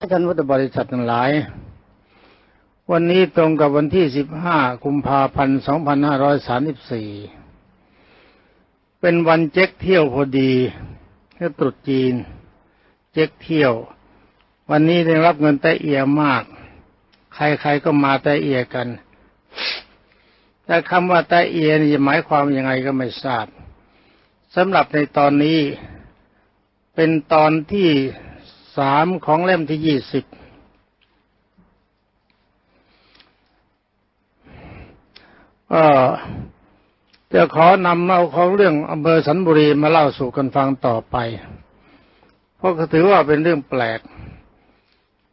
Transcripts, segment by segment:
ท่านพุทธบริษัททั้งหลาย วันนี้ตรงกับวันที่ 15 กุมภาพันธ์ 2534 เป็นวันเจ๊กเที่ยวพอดีที่ตรุษจีน เจ๊กเที่ยว วันนี้ได้รับเงินแต่เอียมาก ใครๆก็มาแต่เอียกัน แต่คำว่าแต่เอียนี่หมายความยังไงก็ไม่ทราบสำหรับในตอนนี้เป็นตอนที่ สามของเล่มที่ยี่สิบก็จะขอนำเอาของเรื่องอำเภอสันบุรีมาเล่าสู่กันฟังต่อไป เพราะถือว่าเป็นเรื่องแปลก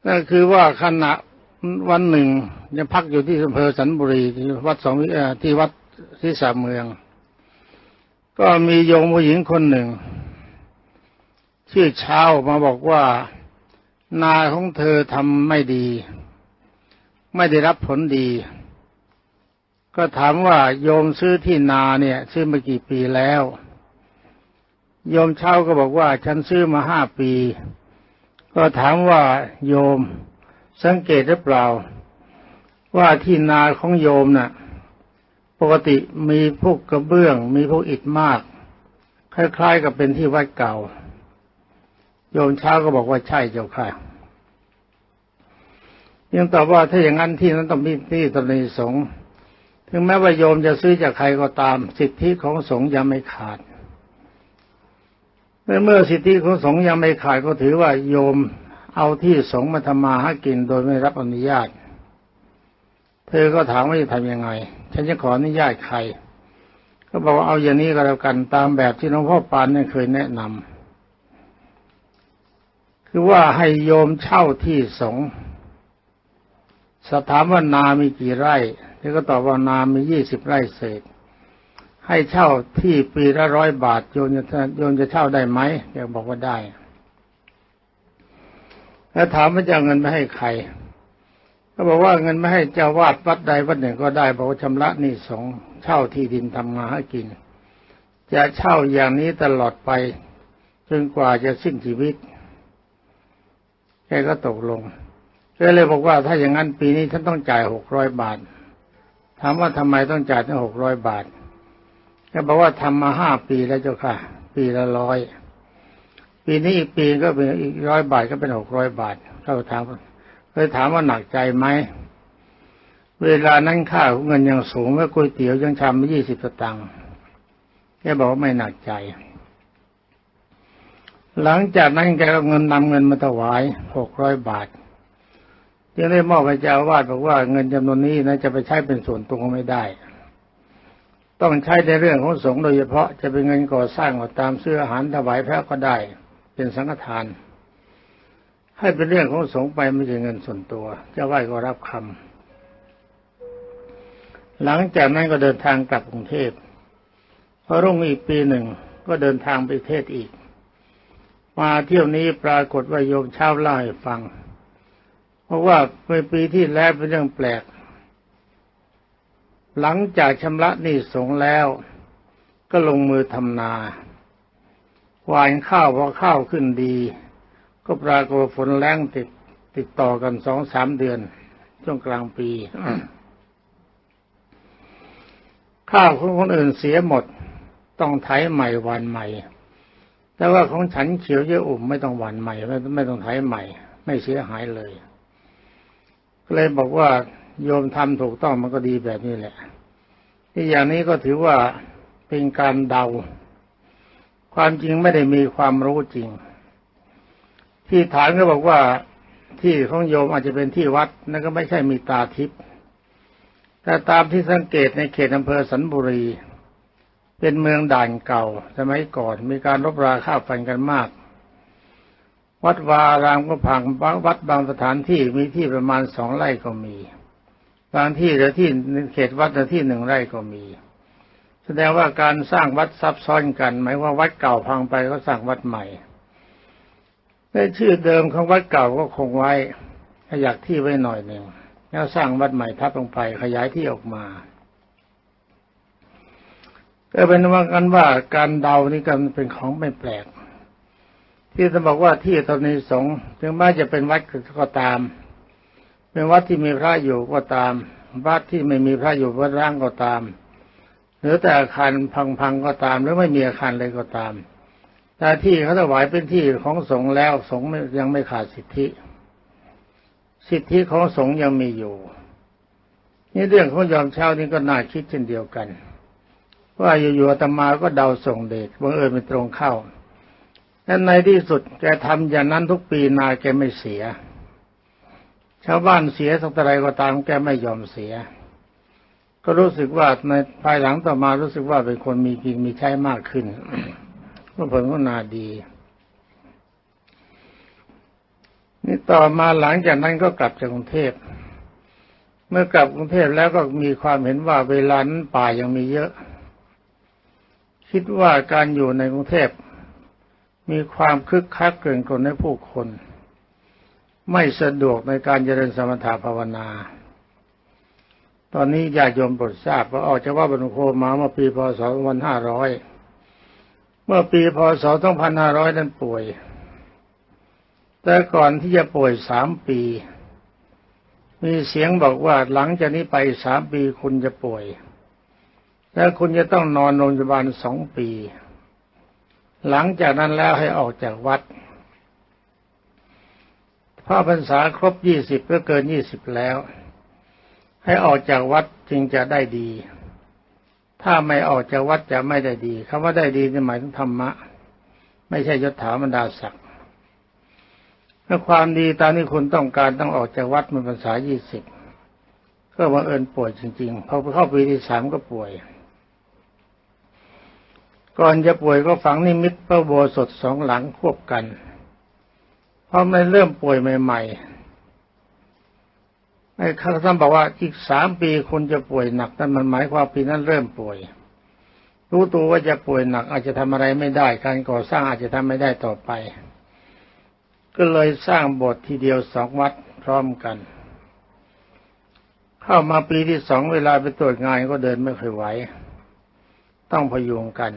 นั่นคือว่าขณะวันหนึ่งยังพักอยู่ที่อำเภอสันบุรีที่วัดสองที่วัดที่สามเมือง ก็มีโยมผู้หญิงคนหนึ่ง ชื่อเช้ามาบอกว่า นาของเธอทำไม่ดี ไม่ได้รับผลดี ก็ถามว่าโยมซื้อที่นาเนี่ยซื้อมากี่ปีแล้ว โยมเช่าก็บอกว่าฉันซื้อมาห้าปี ก็ถามว่าโยมสังเกตหรือเปล่า ว่าที่นาของโยมน่ะปกติมีพวกกระเบื้อง มีพวกอิฐมาก คล้ายๆกับเป็นที่วัดเก่า โยมเช้าก็บอกว่าใช่เจ้าค่ะ ยังตอบว่าถ้าอย่างนั้นที่นั้นต้องมีที่ตรีสงฆ์ถึงแม้ว่าโยมจะซื้อจากใครก็ตาม สิทธิของสงฆ์ยังไม่ขาดเมื่อสิทธิของสงฆ์ยังไม่ขาดก็ถือว่าโยมเอาที่สงฆ์มาทำมาหากินโดยไม่รับอนุญาต เธอก็ถามว่าจะทำยังไง ฉันจะขออนุญาตใคร ก็บอกว่าเอาอย่างนี้ก็แล้วกันตามแบบที่หลวงพ่อปานเนี่ยเคยแนะนำ คือว่าให้โยมเช่าที่สงฆ์สถามว่านามีกี่ไร่เธอก็ตอบว่านามียี่สิบไร่เศษ ให้เช่าที่ปีละร้อยบาทโยมจะโยมจะเช่าได้ไหมแกบอกว่าได้ แล้วถามว่าจะเอาเงินไปให้ใครก็บอกว่าเงินไม่ให้เจ้าวาดวัดใดวัดหนึ่งก็ได้บอกว่าชำระหนี้สงฆ์เช่าที่ดินทำงานให้กิน จะเช่าอย่างนี้ตลอดไปจนกว่าจะสิ้นชีวิต แกก็ตกลงแกเลยบอกว่าถ้าอย่างนั้นปีนี้ฉันต้องจ่ายหกร้อยบาท ถามว่าทำไมต้องจ่ายถึงหกร้อยบาทแกบอกว่าทำมาห้าปีแล้วเจ้าค่ะ ปีละร้อยปีนี้อีกปีก็เป็นอีกร้อยบาทก็เป็นหกร้อยบาทเขาถามเคยถามว่าหนักใจไหมเวลานั้นค่าเงินยังสูงเมื่อก๋วยเตี๋ยวยังชามไม่ยี่สิบสตางค์แกบอกว่าไม่หนักใจ หลังจากนั้นแกก็เงินนำเงินมาถวายหกร้อยบาทยังได้มอบให้เจ้าวาดบอกว่าเงินจำนวนนี้นะจะไปใช้เป็นส่วนตัวไม่ได้ ต้องใช้ในเรื่องของสงฆ์โดยเฉพาะจะเป็นเงินก่อสร้างก็ตามเสื้ออาหารถวายพระก็ได้ เป็นสังฆทาน ให้เป็นเรื่องของสงฆ์ไปไม่ใช่เงินส่วนตัว เจ้าวาดก็รับคำหลังจากนั้นก็เดินทางกลับกรุงเทพพอรุ่งอีกปีหนึ่งก็เดินทางไปเทศอีก มาเที่ยวนี้ปรากฏว่าโยมเช่าเล่าให้ฟัง เพราะว่าในปีที่แล้วเป็นเรื่องแปลก หลังจากชำระหนี้สงแล้ว ก็ลงมือทำนาหวานข้าวพอข้าวขึ้นดี ก็ปรากฏฝนแรงติดติดต่อกันสองสามเดือน ช่วงกลางปี ข้าวของคนอื่นเสียหมด ต้องไถใหม่หวานใหม่ แต่ว่าของฉันเขียวเยอะอุ่มไม่ต้องหวานใหม่ ไม่ต้องไถใหม่ ไม่เสียหายเลยก็เลยบอกว่าโยมทำถูกต้องมันก็ดีแบบนี้แหละ ที่อย่างนี้ก็ถือว่าเป็นการเดา ความจริงไม่ได้มีความรู้จริง ที่ฐานก็บอกว่าที่ของโยมอาจจะเป็นที่วัดนั่นก็ไม่ใช่มีตาทิพย์แต่ตามที่สังเกตในเขตอำเภอสันบุรี เป็นเมืองด่านเก่า สมัยก่อนมีการรบราฆ่าฟันกันมาก วัดวาอารามก็พังบางวัดบางสถานที่มีที่ประมาณสองไร่ก็มี บางที่เหลือที่เขตวัดเหลือที่หนึ่งไร่ก็มี แสดงว่าการสร้างวัดซับซ้อนกัน หมายว่าวัดเก่าพังไปก็สร้างวัดใหม่แต่ชื่อเดิมของวัดเก่าก็คงไว้ขยักที่ไว้หน่อยหนึ่งแล้วสร้างวัดใหม่ทับลงไปขยายที่ออกมา ก็เป็นว่ากันว่าการเดานี่กันเป็นของไม่แปลก ที่จะบอกว่าที่ธรณีสงฆ์ถึงแม้จะเป็นวัดก็ตาม เป็นวัดที่มีพระอยู่ก็ตาม วัดที่ไม่มีพระอยู่วัดร้างก็ตาม หรือแต่อาคารพังๆก็ตาม หรือไม่มีอาคารเลยก็ตามแต่ที่เขาถวายเป็นที่ของสงฆ์แล้วสงฆ์ยังไม่ขาดสิทธิ สิทธิของสงฆ์ยังมีอยู่นี่เรื่องของยอมเช้านี่ก็น่าคิดเช่นเดียวกัน ว่าอยู่ๆอาตมาก็เดาส่งเดชบังเอิญเป็นตรงเข้าและในที่สุดแกทำอย่างนั้นทุกปีนาแกไม่เสีย ชาวบ้านเสียสักอะไรก็ตามแกไม่ยอมเสีย ก็รู้สึกว่าในภายหลังต่อมารู้สึกว่าเป็นคนมีกินมีใช้มากขึ้นก็ผลก็นาดี นี่ต่อมาหลังจากนั้นก็กลับจากกรุงเทพ เมื่อกลับกรุงเทพแล้วก็มีความเห็นว่าเวลานั้นป่ายังมีเยอะ คิดว่าการอยู่ในกรุงเทพมีความคึกคักเกินคนในผู้คน ไม่สะดวกในการเจริญสมถะภาวนา ตอนนี้ญาติโยมโปรดทราบว่าออกจากว่าบรรโคมาเมื่อปีพศ2500 เมื่อปีพศ2500 นั้นป่วย แต่ก่อนที่จะป่วยสามปี มีเสียงบอกว่าหลังจากนี้ไปสามปีคุณจะป่วย และคุณจะต้องนอนโรงพยาบาลสองปี หลังจากนั้นแล้วให้ออกจากวัดพระพรรษาครบยี่สิบก็เกินยี่สิบแล้ว ให้ออกจากวัดจึงจะได้ดี ถ้าไม่ออกจากวัดจะไม่ได้ดีคำว่าได้ดีนี่หมายถึงธรรมะ ไม่ใช่ยศถาบรรดาศักดิ์ถ้าความดีตามที่คุณต้องการต้องออกจากวัดมันพรรษายี่สิบก็บังเอิญป่วยจริงๆพอเข้าปีที่สามก็ป่วย ก่อนจะป่วยก็ฝังนิมิตพระโบสถสองหลังควบกันพราะมันเริ่มป่วยใหม่ๆไอ้ข้าท่านบอกว่าอีกสามปีคุณจะป่วยหนักนั่นมันหมายความปีนั้นเริ่มป่วย รู้ตัวว่าจะป่วยหนัก อาจจะทำอะไรไม่ได้ การก่อสร้างอาจจะทำไม่ได้ต่อไป ก็เลยสร้างโบสถ์ทีเดียวสองวัดพร้อมกัน เข้ามาปีที่สองเวลาไปตรวจงานก็เดินไม่ค่อยไหวต้องพยุงกัน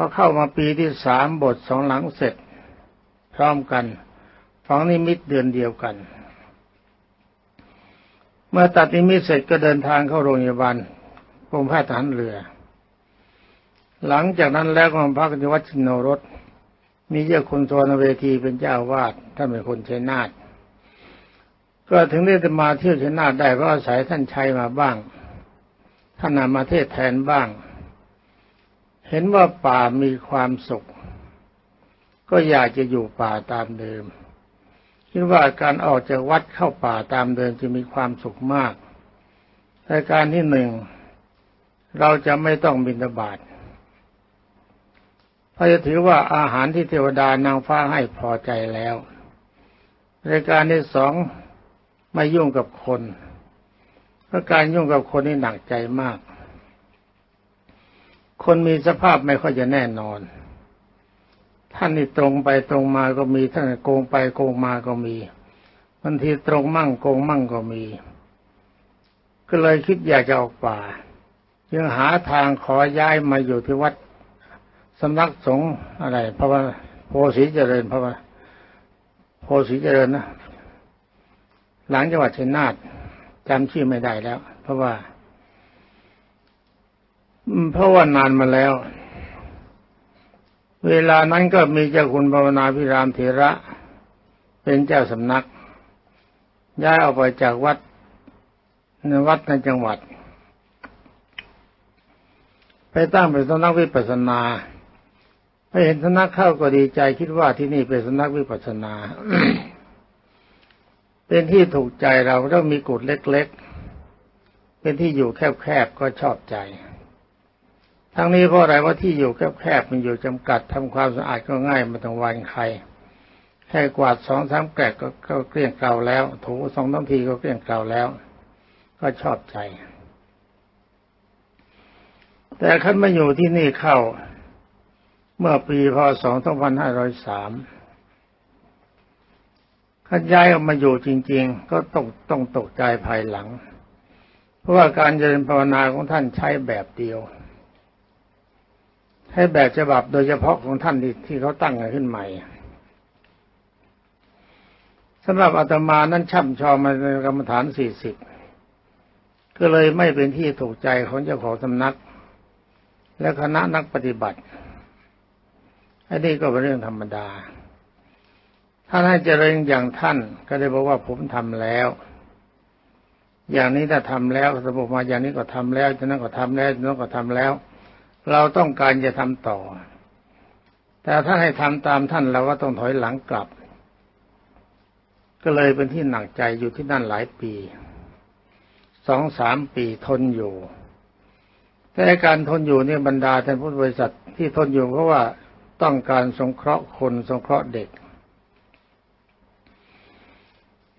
พอเข้ามาปีที่สามบทสองหลังเสร็จ พร้อมกันฝังนิมิตเดือนเดียวกัน เมื่อตัดนิมิตเสร็จก็เดินทางเข้าโรงพยาบาลกรมแพทย์ทหารเรือ หลังจากนั้นแล้วก็มาพักที่วัดชินโนรสมีเจ้าคุณโทนเวทีเป็นเจ้าวาดท่านเป็นคนชัยนาทก็ถึงได้มาเที่ยวชัยนาทได้เพราะอาศัยท่านชัยมาบ้าง ท่านนำมาเทศแทนบ้าง เห็นว่าป่ามีความสุข ก็อยากจะอยู่ป่าตามเดิม คิดว่าการออกจากวัดเข้าป่าตามเดิมจะมีความสุขมากรายการที่หนึ่งเราจะไม่ต้องบินบาตเพราะจะถือว่าอาหารที่เทวดานางฟ้าให้พอใจแล้วรายการที่สองไม่ยุ่งกับคนเพราะการยุ่งกับคนนี่หนักใจมาก คนมีสภาพไม่ค่อยจะแน่นอน ท่านนี่ตรงไปตรงมาก็มี ท่านโกงไปโกงมาก็มีบางทีตรงมั่งโกงมั่งก็มี ก็เลยคิดอยากจะออกป่า จึงหาทางขอย้ายมาอยู่ที่วัดสำนักสงฆ์อะไรพระว่าโพสีเจริญพระว่าโพสีเจริญนะหลังจังหวัดชัยนาทจำชื่อไม่ได้แล้ว เพราะว่า เพราะว่านานมาแล้ว เวลานั้นก็มีเจ้าคุณภาวนาพิรามเถระ เป็นเจ้าสำนัก ย้ายออกไปจากวัดในวัดในจังหวัด ไปตั้งเป็นสำนักวิปัสสนาไปเห็นสำนักเข้าก็ดีใจคิดว่าที่นี่เป็นสำนักวิปัสสนา เป็นที่ถูกใจเราต้องมีกุฏเล็ก ๆ เป็นที่อยู่แคบๆก็ชอบใจ ทั้งนี้เพราะอะไรว่าที่อยู่แคบๆมันอยู่จำกัดทำความสะอาดก็ง่ายมาต้องวันใครแค่กวาดสองสามแกะก็เกลี้ยงเกลาแล้วถูสองน้ำทีก็เกลี้ยงเกลาแล้ว ก็ชอบใจ แต่ขั้นมาอยู่ที่นี่เข้า เมื่อปีพศ2503ขั้นย้ายออกมาอยู่จริง ๆ ก็ต้องต้องตกใจภายหลัง เพราะว่าการเจริญภาวนาของท่านใช้แบบเดียว ให้แบบฉบับโดยเฉพาะของท่านที่ที่เขาตั้งขึ้นใหม่สำหรับอาตมานั้นช่ำชองมาในกรรมฐานสี่สิบก็เลยไม่เป็นที่ถูกใจของเจ้าของสำนัก และคณะนักปฏิบัติอันนี้ก็เป็นเรื่องธรรมดาท่านให้เจริญอย่างท่านก็เลยบอกว่าผมทำแล้ว อย่างนี้ถ้าทำแล้วสมมติมาอย่างนี้ก็ทำแล้วจากนั้นก็ทำแล้วจากนั้นก็ทำแล้ว เราต้องการจะทำต่อ แต่ถ้าให้ทำตามท่านเราก็ต้องถอยหลังกลับ ก็เลยเป็นที่หนักใจอยู่ที่นั่นหลายปีสองสามปีทนอยู่ แต่การทนอยู่เนี่ยบรรดาท่านผู้บริษัทที่ทนอยู่เพราะว่าต้องการสงเคราะห์คนสงเคราะห์เด็ก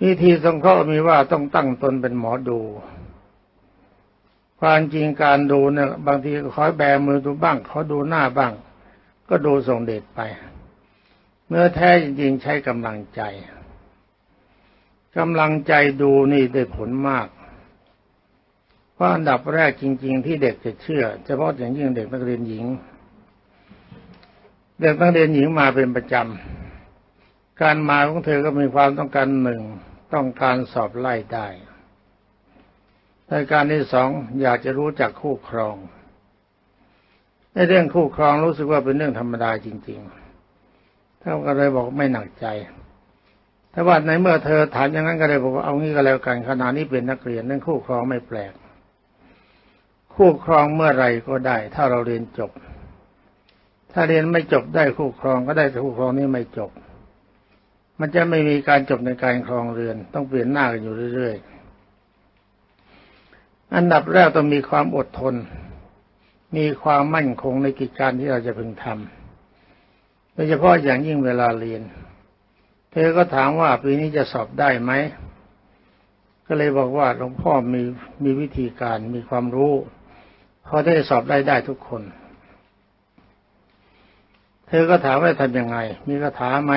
วิธีสงเคราะห์มีว่าต้องตั้งตนเป็นหมอดู ความจริงการดูเนี่ยบางทีคอยแบมือดูบ้างเขาดูหน้าบ้าง ก็ดูส่งเดชไปเมื่อแท้จริงๆใช้กำลังใจกำลังใจดูนี่ได้ผลมากเพราะอันดับแรกจริง ๆ ที่เด็กจะเชื่อเฉพาะอย่างยิ่งเด็กนักเรียนหญิง เด็กนักเรียนหญิงมาเป็นประจำการมาของเธอก็มีความต้องการหนึ่งต้องการสอบไล่ได้ ในการที่สองอยากจะรู้จักคู่ครองในเรื่องคู่ครองรู้สึกว่าเป็นเรื่องธรรมดาจริง ๆ ท่านก็เลยบอกไม่หนักใจแต่ว่าในเมื่อเธอถามอย่างนั้นก็เลยบอกว่าเอางี้ก็แล้วกันขณะนี้เป็นนักเรียนเรื่องคู่ครองไม่แปลก คู่ครองเมื่อไรก็ได้ ถ้าเราเรียนจบ ถ้าเรียนไม่จบได้คู่ครองก็ได้แต่คู่ครองนี้ไม่จบ มันจะไม่มีการจบในการครองเรือน ต้องเปลี่ยนหน้ากันอยู่เรื่อยๆ อันดับแรกต้องมีความอดทน มีความมั่นคงในกิจการที่เราจะพึงทำโดยเฉพาะอย่างยิ่งเวลาเรียน เธอก็ถามว่าปีนี้จะสอบได้ไหม ก็เลยบอกว่าหลวงพ่อมีมีวิธีการมีความรู้พอได้สอบได้ได้ทุกคน เธอก็ถามว่าทำยังไง มีคาถาไหม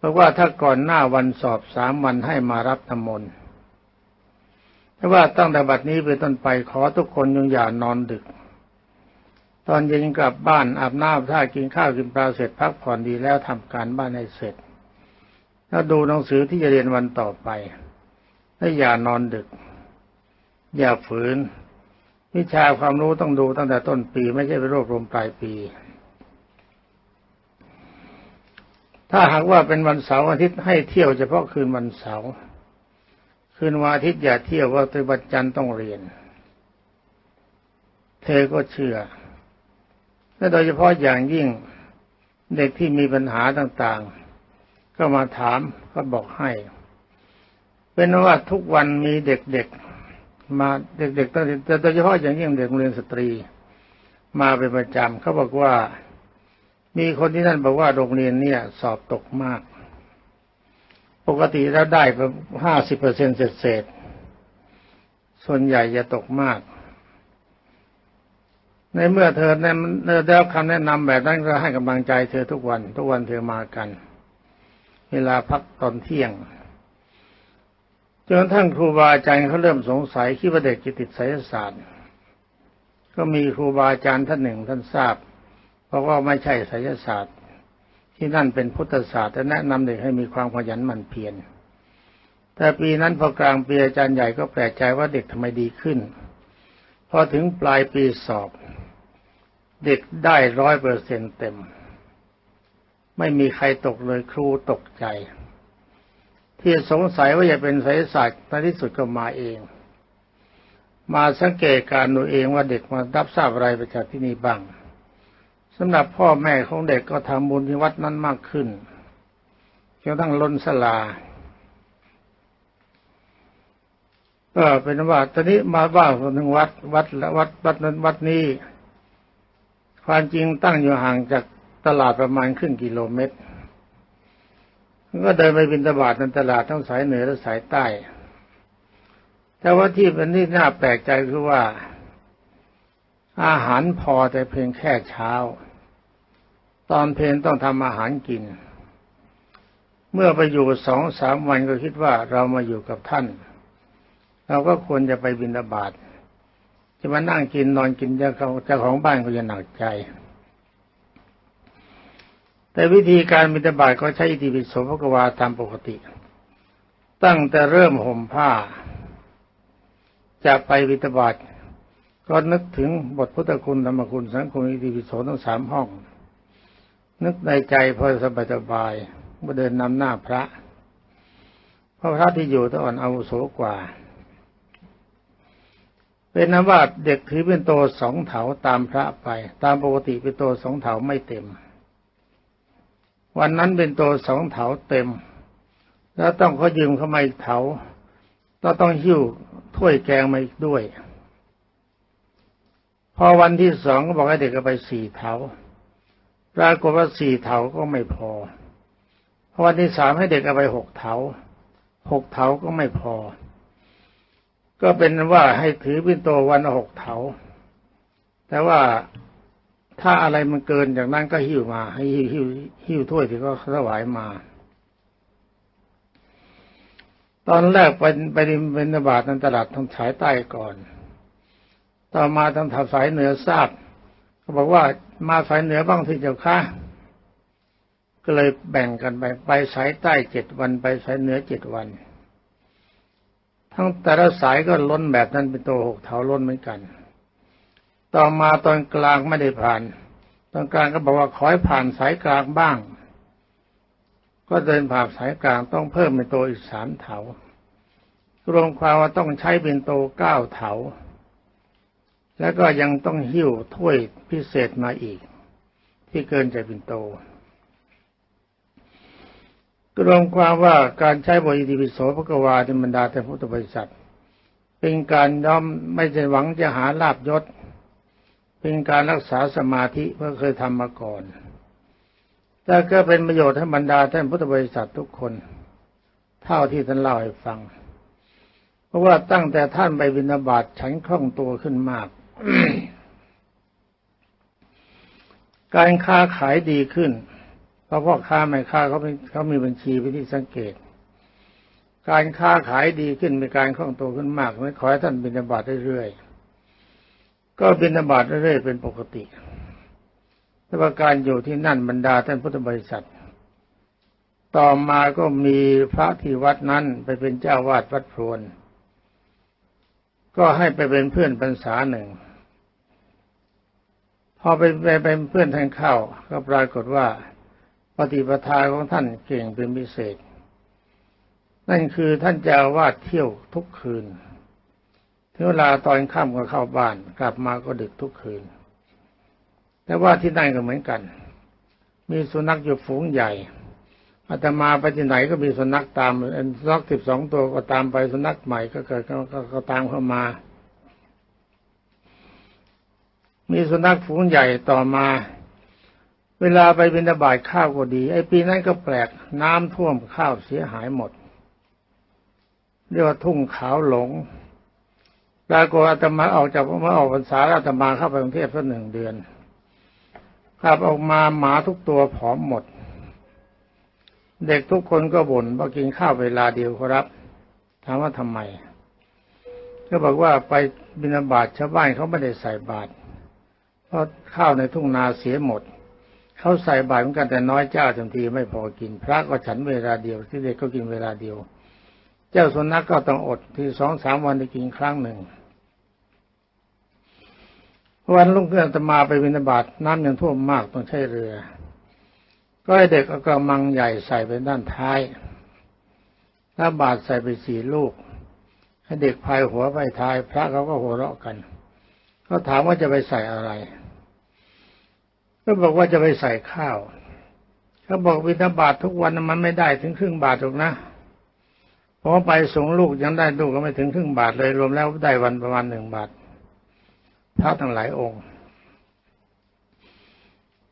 บอกว่าถ้าก่อนหน้าวันสอบสามวันให้มารับธรรมนต์ แต่ว่าตั้งแต่บัดนี้เป็นต้นไปขอทุกคนยงอย่านอนดึก ตอนเย็นกลับบ้านอาบน้ำท่ากินข้าวกินปลาเสร็จพักผ่อนดีแล้วทำการบ้านให้เสร็จ แล้วดูหนังสือที่จะเรียนวันต่อไปและอย่านอนดึก อย่าฝืน วิชาความรู้ต้องดูตั้งแต่ต้นปี ไม่ใช่ไปรวบรวมปลายปี ถ้าหากว่าเป็นวันเสาร์อาทิตย์ให้เที่ยวเฉพาะคืนวันเสาร์ คืนวันอาทิตย์อย่าเที่ยวว่าตืวันจันทร์ต้องเรียน เธอก็เชื่อและโดยเฉพาะอย่างยิ่งเด็กที่มีปัญหาต่างๆ ก็มาถามก็บอกให้ เป็นว่าทุกวันมีเด็กๆมาเด็กๆตั้งแต่โดยเฉพาะอย่างยิ่งเด็กโรงเรียนสตรี มาเป็นประจำเขาบอกว่า มีคนที่นั่นบอกว่าโรงเรียนเนี่ยสอบตกมาก ปกติแล้วได้ประห้าสิบเปอร์เซ็นต์เศษส่วนใหญ่จะตกมาก ในเมื่อเธอได้รับคำแนะนำแบบนั้นก็ให้กำลังใจเธอทุกวัน ทุกวันเธอมากัน เวลาพักตอนเที่ยงจนทั้งครูบาอาจารย์เขาเริ่มสงสัยคิดว่าเด็กจะติดไสยศาสตร์ ก็มีครูบาอาจารย์ท่านหนึ่งท่านทราบ เพราะว่าไม่ใช่ไสยศาสตร์ ที่นั่นเป็นพุทธศาสตร์แต่แนะนำเด็กให้มีความขยันหมั่นเพียรแต่ปีนั้นพอกลางปีอาจารย์ใหญ่ก็แปลกใจว่าเด็กทำไมดีขึ้น พอถึงปลายปีสอบ เด็กได้ร้อยเปอร์เซ็นเต็ม ไม่มีใครตกเลยครูตกใจ ที่สงสัยว่าจะเป็นไสยศาสตร์ในที่สุดก็มาเอง มาสังเกตการดูเองว่าเด็กมารับทราบอะไรไปจากที่นี่บ้าง สำหรับพ่อแม่ของเด็กก็ทำบุญที่วัดนั้นมากขึ้นจนทั้งล้นสลาก็เป็นว่าตอนนี้มาว่าคนหนึ่งวัดวัดและวัดวัดนั้นวัดนี้ ความจริงตั้งอยู่ห่างจากตลาดประมาณครึ่งกิโลเมตร ก็เดินไปบินตบาทในตลาดทั้งสายเหนือและสายใต้ แต่ว่าที่เป็นที่น่าแปลกใจคือว่า อาหารพอแต่เพียงแค่เช้า ตอนเพลนต้องทำอาหารกิน เมื่อไปอยู่สองสามวันก็คิดว่าเรามาอยู่กับท่าน เราก็ควรจะไปบินบาตจะมานั่งกินนอนกินเจ้าของเจ้าของบ้านก็จะหนักใจ แต่วิธีการบิณฑบาตก็ใช้อิติปิโสภกวาตามปกติ ตั้งแต่เริ่มห่มผ้า จะไปบิณฑบาตก็นึกถึงบทพุทธคุณธรรมคุณสังคุณอิติปิโสทั้งสามห้อง นึกในใจพอสบายสบายเดินนำหน้าพระ เพราะพระที่อยู่ต้องอ่อนอาวุโสกว่า เป็นนว่าเด็กถือเป็นโตสองเถาตามพระไป ตามปกติเป็นโตสองเถาไม่เต็ม วันนั้นเป็นโตสองเถาเต็ม แล้วต้องเขายืมเข้ามาอีกเถาก็ต้องหิ้วถ้วยแกงมาอีกด้วย พอวันที่สองก็บอกให้เด็กไปสี่เถา ปรากฏว่าสี่เถาก็ไม่พอวันที่สามให้เด็กเอาไปหกเถาหกเถาก็ไม่พอ ก็เป็นว่าให้ถือเป็นตัววันหกเถา แต่ว่าถ้าอะไรมันเกินจากนั้นก็หิ้วมา ให้หิ้วหิ้วหิ้วถ้วยที่ก็ถวายมา ตอนแรกไปไปเป็นบาทในตลาดทางฉายใต้ก่อน ต่อมาทางสายเหนือทราบ เขาบอกว่ามาสายเหนือบ้างที่เจ้าค่ะก็เลยแบ่งกันไปไปสายใต้เจ็ดวันไปสายเหนือเจ็ดวัน ทั้งแต่ละสายก็ล้นแบบนั้นเป็นตัวหกเถาล้นเหมือนกัน ต่อมาตอนกลางไม่ได้ผ่าน ตอนกลางก็บอกว่าขอให้ผ่านสายกลางบ้าง ก็เดินผ่านสายกลางต้องเพิ่มเป็นตัวอีกสามเถารวมความว่าต้องใช้เป็นโตเก้าเถา แล้วก็ยังต้องหิ้วถ้วยพิเศษมาอีก ที่เกินใจปินโตกรวมความว่าการใช้บริติปิโสพระกวาในบรรดาแต่พุทธบริษัท เป็นการย่อมไม่ใช่หวังจะหาลาบยศ เป็นการรักษาสมาธิเพื่อเคยทำมาก่อนแต่ก็เป็นประโยชน์ให้บรรดาท่านพุทธบริษัททุกคน เท่าที่ท่านเล่าให้ฟัง เพราะว่าตั้งแต่ท่านไปบิณฑบาตฉันคล่องตัวขึ้นมาก การค้าขายดีขึ้น เพราะพ่อค้าไม่ค้าเขาเขามีบัญชีวิธีสังเกต การค้าขายดีขึ้นมีการคล่องตัวขึ้นมากไม่ขอให้ท่านบินาบาตเรื่อยๆก็บินาบาตเรื่อยๆเป็นปกติแต่ว่าการอยู่ที่นั่นบรรดาท่านพุทธบริษัท ต่อมาก็มีพระที่วัดนั้นไปเป็นเจ้าวาดวัดพรวนก็ให้ไปเป็นเพื่อนพรรษาหนึ่ง อไปไปเป็นเพื่อนทานข้าวก็ปรากฏว่าปฏิปทาของท่านเก่งเป็นพิเศษ นั่นคือท่านจะวาดเที่ยวทุกคืนถึงเวลาตอนค่ำก็เข้าบ้าน กลับมาก็ดึกทุกคืน แต่ว่าที่นั่นก็เหมือนกัน มีสุนัขอยู่ฝูงใหญ่อาตมาไปที่ไหนก็มีสุนัขตามสุนัขสิบสองตัวก็ตามไปสุนัขใหม่ก็เกิดก็ตามเข้ามา มีสุนัขฝูงใหญ่ต่อมา เวลาไปบิณฑบาตข้าวก็ดี ไอ้ปีนั้นก็แปลกน้ำท่วมข้าวเสียหายหมด เรียกว่าทุ่งขาวหลงปรากฏอาตมาออกจากมาออกพรรษาอาตมาเข้าไปกรุงเทพสักหนึ่งเดือนขับออกมาหมาทุกตัวผอมหมด เด็กทุกคนก็บ่นว่ากินข้าวเวลาเดียวครับถามว่าทำไม ก็บอกว่าไปบิณฑบาตชาวบ้านเขาไม่ได้ใส่บาตร ราะข้าวในทุ่งนาเสียหมด เขาใส่บาตรเหมือนกันแต่น้อยเจ้าทันทีไม่พอกิน พระก็ฉันเวลาเดียวที่เด็กก็กินเวลาเดียว เจ้าสุนัขกก็ต้องอดที่สองสามวันได้กินครั้งหนึ่ง วันลุงเพื่อนตมาไปวินาบาตน้ำยังท่วมมากต้องใช้เรือ ก็ให้เด็กเอากระมังใหญ่ใส่ไปด้านท้ายถ้าบาทใส่ไปสี่ลูกให้เด็กพายหัวไปท้าย พระเขาก็หัวเราะกันเขาถามว่าจะไปใส่อะไร ก็บอกว่าจะไปใส่ข้าวเขาบอกวินาบาททุกวันมันไม่ได้ถึงครึ่งบาทหรอกนะเพราะไปส่งลูกยังได้ลูกก็ไม่ถึงครึ่งบาทเลยรวมแล้วได้วันประมาณหนึ่งบาทพระทั้งหลายองค์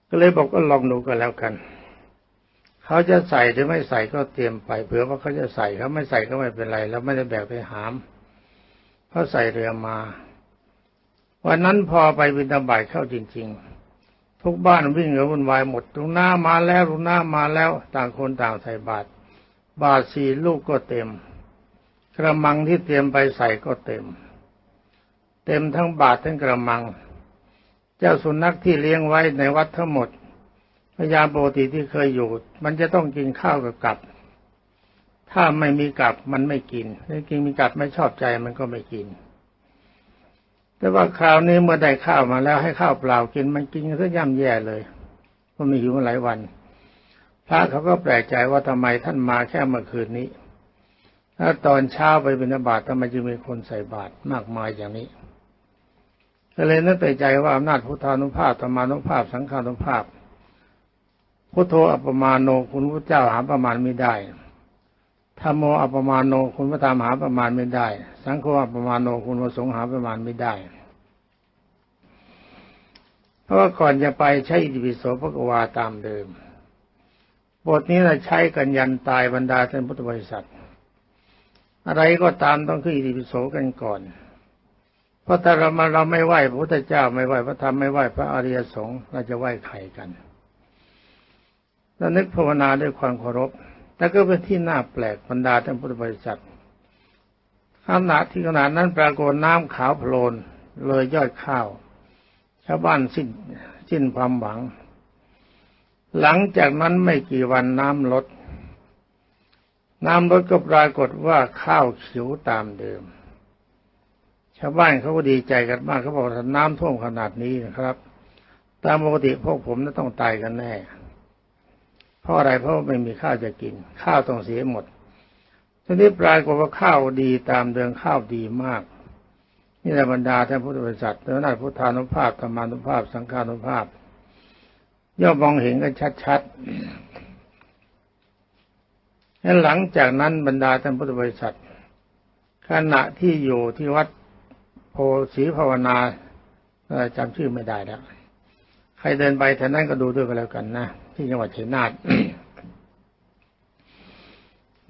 ก็เลยบอกก็ลองดูกันแล้วกันเขาจะใส่หรือไม่ใส่ก็เตรียมไปเผื่อว่าเขาจะใส่เขาไม่ใส่ก็ไม่เป็นไร แล้วไม่ได้แบกไปหามเขาใส่เรือมา วันนั้นพอไปบินตบายเข้าจริง ๆ ทุกบ้านวิ่งกันวุ่นวายหมดลุงน้ามาแล้วลุงน้ามาแล้ว ต่างคนต่างใส่บาตรบาตรสี่ลูกก็เต็ม กระมังที่เตรียมไปใส่ก็เต็ม เต็มทั้งบาตรทั้งกระมัง เจ้าสุนัขที่เลี้ยงไว้ในวัดทั้งหมดพยายามปกติที่เคยอยู่ มันจะต้องกินข้าวกับกับ ถ้าไม่มีกับมันไม่กินถ้ากินมีกับไม่ชอบใจมันก็ไม่กิน แต่ว่าคราวนี้เมื่อได้ข้าวมาแล้วให้ข้าวเปล่ากินมันกินซะย่ำแย่เลยเพราะมีหิวมาหลายวัน พระเขาก็แปลกใจว่าทำไมท่านมาแค่เมื่อคืนนี้ถ้าตอนเช้าไปบิณฑบาตทำไมจึงมีคนใส่บาตรมากมายอย่างนี้ก็เลยนึกไปใจว่าอำนาจพุทธานุภาพธรรมานุภาพ สังฆานุภาพพุทโธอัปปมาโนคุณพระเจ้าหาประมาณไม่ได้ ธรรมโมอัปมาโนคุณพระธรรมหาประมาณไม่ได้ สังโฆอัปมาโนคุณพระสงฆ์หาประมาณไม่ได้ เพราะว่าก่อนจะไปใช้อิติปิโสพระกวาตามเดิม บทนี้เราใช้กันยันตายบรรดาท่านพุทธบริษัท อะไรก็ตามต้องขึ้นอิติปิโสกันก่อน เพราะถ้าเรามาเราไม่ไหวพระพุทธเจ้าไม่ไหวพระธรรมไม่ไหวพระอริยสงฆ์เราจะไหวใครกันแล้วนึกภาวนาด้วยความเคารพ แต่ก็เป็นที่น่าแปลกบรรดาท่านพุทธบริษัทขณะที่ขนาดนั้นปรากฏน้ำขาวโพลนเลยยอดข้าวชาวบ้านสิ้นสิ้นความหวัง หลังจากนั้นไม่กี่วันน้ำลด น้ำลดก็ปรากฏว่าข้าวเขียวตามเดิม ชาวบ้านเขาก็ดีใจกันมากเขาบอกถ้าน้ำท่วมขนาดนี้นะครับ ตามปกติพวกผมจะต้องตายกันแน่ เพราะอะไรเพราะไม่มีข้าวจะกิน ข้าวต้องเสียหมดทีนี้ปลายกว่าข้าวดีตามเดือนข้าวดีมาก นี่แหละบรรดาท่านพุทธบริษัทแล้วนาพุทธานุภาพธรรมานุภาพ สังฆานุภาพ ย่อมมองเห็นกันชัดๆแล้วหลังจากนั้นบรรดาท่านพุทธบริษัท ขณะที่อยู่ที่วัดโพสีภาวนาจำชื่อไม่ได้แล้วใครเดินไปแถวนั้นก็ดูด้วยกันแล้วกันนะ ที่จังหวัดชัยนาท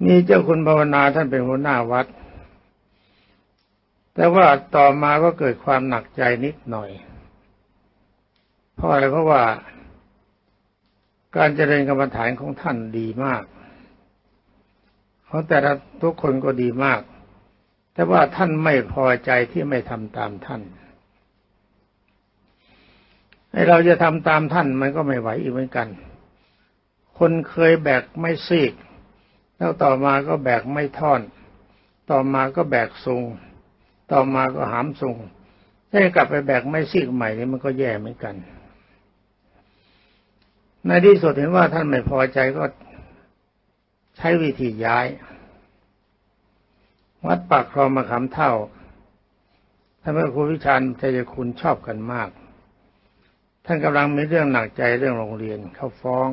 มีเจ้าคุณภาวนาท่านเป็นหัวหน้าวัด แต่ว่าต่อมาก็เกิดความหนักใจนิดหน่อย เพราะอะไรเพราะว่า การเจริญกรรมฐานของท่านดีมากของแต่ละทุกคนก็ดีมาก แต่ว่าท่านไม่พอใจที่ไม่ทำตามท่านให้เราจะทำตามท่านมันก็ไม่ไหวอีกเหมือนกัน คนเคยแบกไม่ซีก แล้วต่อมาก็แบกไม่ท่อน ต่อมาก็แบกทรงต่อมาก็หามทรงถ้ากลับไปแบกไม่ซีกใหม่นี่มันก็แย่เหมือนกัน ในที่สุดเห็นว่าท่านไม่พอใจก็ใช้วิธีย้าย วัดปากคลองมาขำเท่าท่านพระครูวิชาญใจคุณชอบกันมาก ท่านกำลังมีเรื่องหนักใจเรื่องโรงเรียนเขาฟ้อง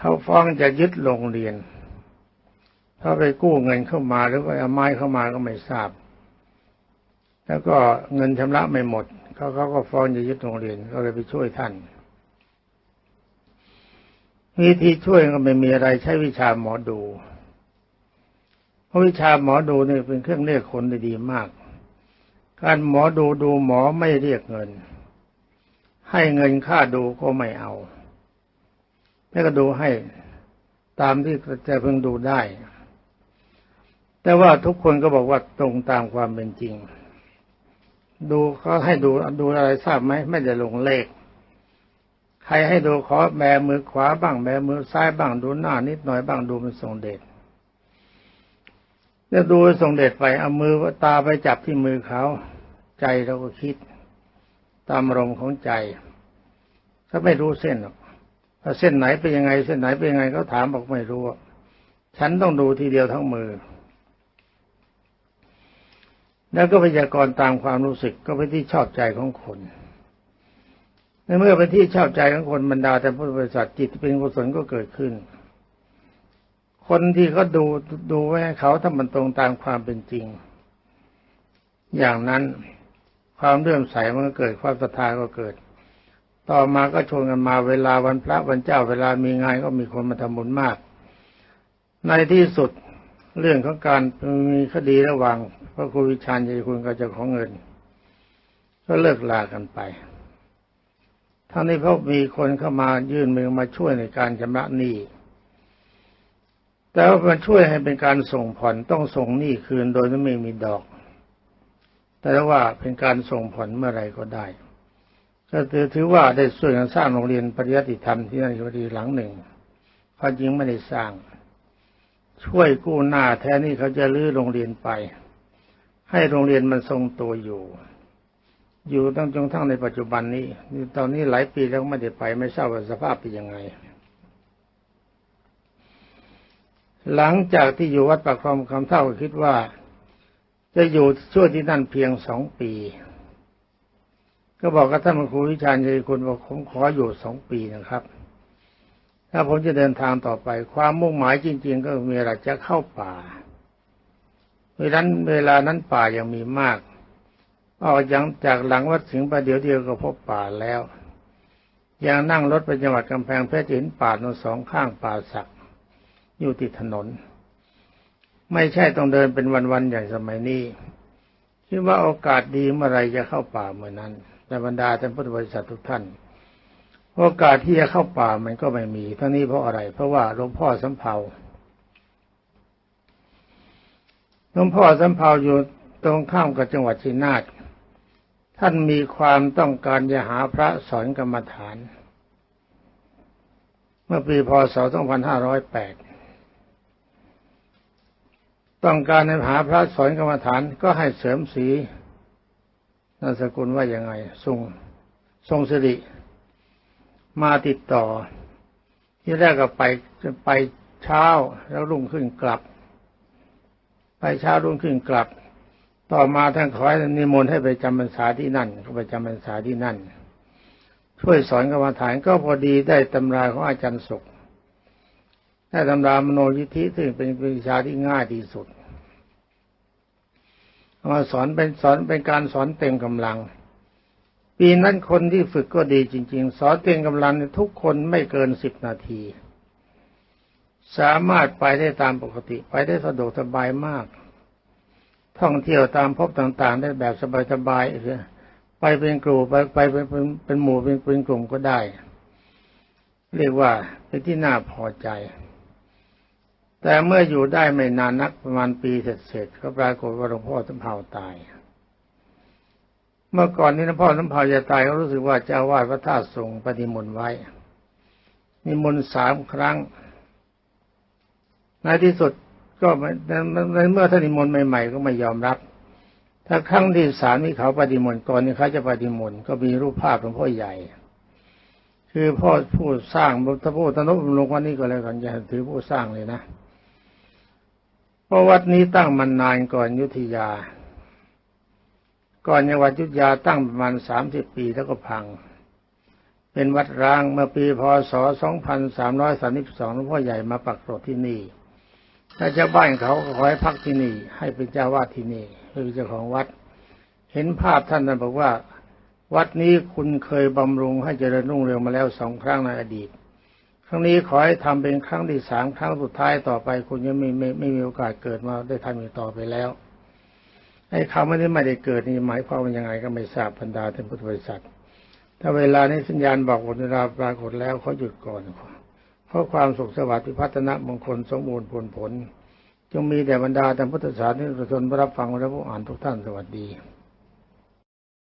เขาฟ้องจะยึดโรงเรียน ถ้าไปกู้เงินเข้ามาหรือว่าเอาไม้เข้ามาก็ไม่ทราบ แล้วก็เงินชำระไม่หมดเขาเขาก็ฟ้องจะยึดโรงเรียนก็เลยไปช่วยท่านวิธีช่วยก็ไม่มีอะไรใช้วิชาหมอดูเพราะวิชาหมอดูเนี่ยเป็นเครื่องเรียกคนได้ดีมาก การหมอดูดูหมอไม่เรียกเงิน ให้เงินค่าดูก็ไม่เอา แม่ก็ดูให้ตามที่จะเพิ่งดูได้ แต่ว่าทุกคนก็บอกว่าตรงตามความเป็นจริง ดูเขาให้ดูดูอะไรทราบไหมไม่ได้ลงเลข ใครให้ดูขอแบมือขวาบ้างแบมือซ้ายบ้างดูหน้านิดหน่อยบ้างดูมันทรงเดชแล้วดูทรงเดชไปเอามือตาไปจับที่มือเขาใจเราก็คิด ตามอารมณ์ของใจถ้าไม่รู้เส้นหรอก เส้นไหนเป็นยังไง เส้นไหนเป็นยังไงเขาถามบอกไม่รู้ฉันต้องดูทีเดียวทั้งมือ แล้วก็พยากรณ์ตามความรู้สึกก็เป็นที่ชอบใจของคนในเมื่อเป็นที่ชอบใจของคนบรรดาแต่พุทธบริษัทจิตเป็นกุศลก็เกิดขึ้น คนที่เขาดูดูไว้ให้เขาถ้ามันตรงตามความเป็นจริง อย่างนั้นความเลื่อมใสมันก็เกิดความศรัทธาก็เกิด ต่อมาก็ชวนกันมาเวลาวันพระวันเจ้าเวลามีงานก็มีคนมาทำบุญมาก ในที่สุดเรื่องของการมีคดีระหว่างพระครูวิชาญใจคุณกับเจ้าของเงิน ก็เลิกลากันไปทั้งนี้เพราะมีคนเข้ามายื่นมือมาช่วยในการชำระหนี้แต่ว่ามันช่วยให้เป็นการส่งผ่อนต้องส่งหนี้คืนโดยไม่มีดอก แต่ว่าเป็นการส่งผ่อนเมื่อไรก็ได้ ก็ถือว่าได้ช่วยกันสร้างโรงเรียนปริยัติธรรมที่นั่นก็ดีหลังหนึ่งความจริงไม่ได้สร้าง ช่วยกู้หน้าแทนนี่เขาจะลื้อโรงเรียนไป ให้โรงเรียนมันทรงตัวอยู่ อยู่ตั้งจนทั้งในปัจจุบันนี้ตอนนี้หลายปีแล้วไม่ได้ไปไม่ทราบว่าสภาพเป็นยังไง หลังจากที่อยู่วัดประคอมคำเท่าคิดว่า จะอยู่ช่วยที่นั่นเพียงสองปี ก็บอกกับท่านครูวิชาญชัยคุณบอกผมขออยู่สองปีนะครับ ถ้าผมจะเดินทางต่อไป ความมุ่งหมายจริง ๆ ก็มีอะไรจะเข้าป่าเวลานั้นเวลานั้นป่ายังมีมาก ออกจากจากหลังวัดสิงห์ประเดี๋ยวเดียวก็พบป่าแล้ว ยังนั่งรถไปจังหวัดกำแพงเพชรเห็นป่าโนสองข้างป่าสัก อยู่ติดถนน ไม่ใช่ต้องเดินเป็นวันๆอย่างสมัยนี้คิดว่าโอกาสดีเมื่อไรจะเข้าป่าเมื่อนั้น แต่บรรดาท่านพุทธบริษัททุกท่าน โอกาสที่จะเข้าป่ามันก็ไม่มี ทั้งนี้เพราะอะไร เพราะว่าหลวงพ่อสำเภาหลวงพ่อสำเภาอยู่ตรงข้ามกับจังหวัดชินาทท่านมีความต้องการจะหาพระสอนกรรมฐาน เมื่อปีพศ 2508 ต้องการให้หาพระสอนกรรมฐานก็ให้เสริมสี นามสกุลว่ายังไงทรงทรงสิริมาติดต่อ ที่แรกก็ไปไปเช้าแล้วรุ่งขึ้นกลับ ไปเช้ารุ่งขึ้นกลับ ต่อมาท่านขอให้นิมนต์ให้ไปจำพรรษาที่นั่น ก็ไปจำพรรษาที่นั่น ช่วยสอนกรรมฐานก็พอดีได้ตำราของอาจารย์สุขได้ตำรามโนยิทธิซึ่งเป็นวิชาที่ง่ายที่สุด มาสอนเป็นสอนเป็นการสอนเต็มกำลัง ปีนั้นคนที่ฝึกก็ดีจริง ๆ สอนเต็มกำลังทุกคนไม่เกินสิบนาที สามารถไปได้ตามปกติ ไปได้สะดวกสบายมาก ท่องเที่ยวตามพบต่าง ๆ ได้แบบสบายๆไปเป็นกลุ่มไปไปเป็นเป็นหมู่เป็นเป็นกลุ่มก็ได้ เรียกว่าเป็นที่น่าพอใจ แต่เมื่ออยู่ได้ไม่นานนักประมาณปีเสร็จๆก็ปรากฏว่าหลวงพ่อสำเภาตาย เมื่อก่อนนี้หลวงพ่อสำเภาจะตายเขารู้สึกว่าเจ้าวาดพระธาตุทรงปฏิมนต์ไว้ นิมนต์สามครั้ง ในที่สุดก็ในเมื่อท่านนิมนต์ใหม่ๆ ก็ไม่ยอมรับ ถ้าครั้งที่สามที่เขาปฏิมนต์ก่อนนี่เขาจะปฏิมนต์ก็มีรูปภาพหลวงพ่อใหญ่ คือพ่อผู้สร้างพระพุทธนุบำรุงวันนี้ก็แล้วกันอย่าถือผู้สร้างเลยนะ เพราะวัดนี้ตั้งมันานก่อนยุทธยา ก่อนยังวัดยุทธยาตั้งประมาณสามสิบปีแล้วก็พัง เป็นวัดร้างเมื่อปีพศ2332หลวงพ่อใหญ่มาปักโรดที่นี่ถ้าเจ้าบ้านเขาขอให้พักที่นี่ ให้เป็นเจ้าวาดที่นี่เป็นเจ้าของวัด เห็นภาพท่านนั้นบอกว่า วัดนี้คุณเคยบำรุงให้เจริญรุ่งเรืองมาแล้วสองครั้งในอดีต ครั้งนี้ขอให้ทำเป็นครั้งที่สามครั้งสุดท้ายต่อไป คุณยังไม่ไม่ไม่มีโอกาสเกิดมาได้ทำอีกต่อไปแล้วไอ้คำว่านี้ไม่ได้เกิดนี่หมายความว่ายังไงก็ไม่ทราบบรรดาท่านพุทธบริษัท ถ้าเวลานี้สัญญาณบอกเวลาปรากฏแล้วเขาหยุดก่อนเพราะความสุขสวัสดิ์พัฒนามงคลสมบูรณ์ผลผลจงมีแต่บรรดาท่านพุทธศาสนิกชนรับฟังและผู้อ่านทุกท่านสวัสดี